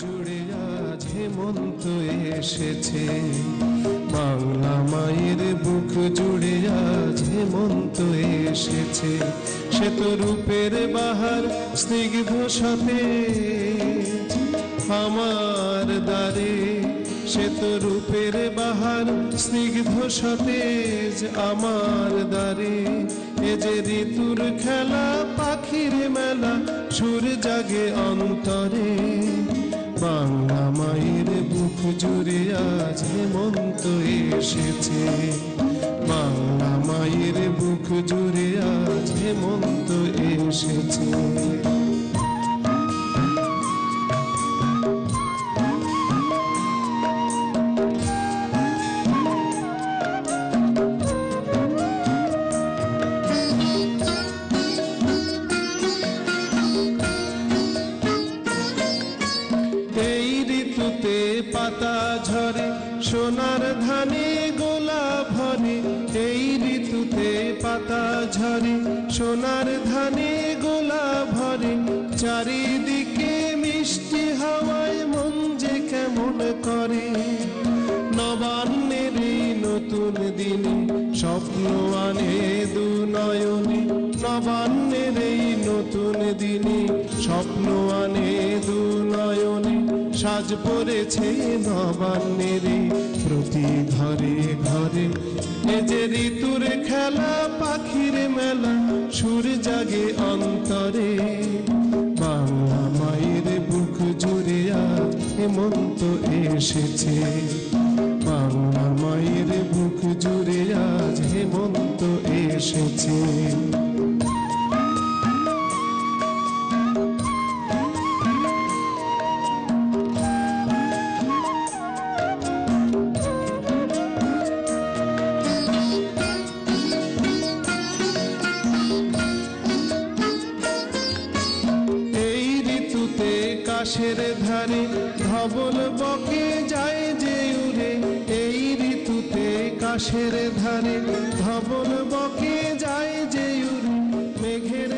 জুড়ে আজ হেমন্ত এসেছে। বাংলা মায়ের বুক জুড়ে আজ হেমন্ত এসেছে। সে তো রূপের বাহার স্নিগ্ধ সাথে আমার দ্বারে। সে তো রূপের বাহার স্নিগ্ধ সতেজ আমার দ্বারে। এ যে ঋতুর খেলা, পাখির মেলা, সুর জাগে অন্তরে। মায়ের বুক জুড়ে আজ হেমন্ত এসেছে। বাংলা মায়ের বুক জুড়ে আজ হেমন্ত এসেছে। পাতা ঝরে, সোনার ধানে গোলা ভরে, এই ঋতুতে পাতা ঝরে, সোনার ধানে গোলা ভরে, চারিদিকে মিষ্টি হাওয়ায় মন যে কেমন করে। নবান্নের এই নতুন দিনে স্বপ্ন আনে দু নয়নে, নবান্নের এই নতুন দিনে স্বপ্ন আনে সাজ পড়েছে নবান্নের প্রতি ঘরে ঘরে। এ যে ঋতুর খেলা, পাখির মেলা, সুর জাগে অন্তরে। বাংলা মায়ের বুক জুড়ে আজ হেমন্ত এসেছে। বাংলা মায়ের বুক জুড়ে আজ হেমন্ত এসেছে। আকাশের ধারে ধবল বকে যায় যে উড়ে। এই ঋতুতে কাশের ধারে ধবল বকে যায় যে উড়ে। মেঘের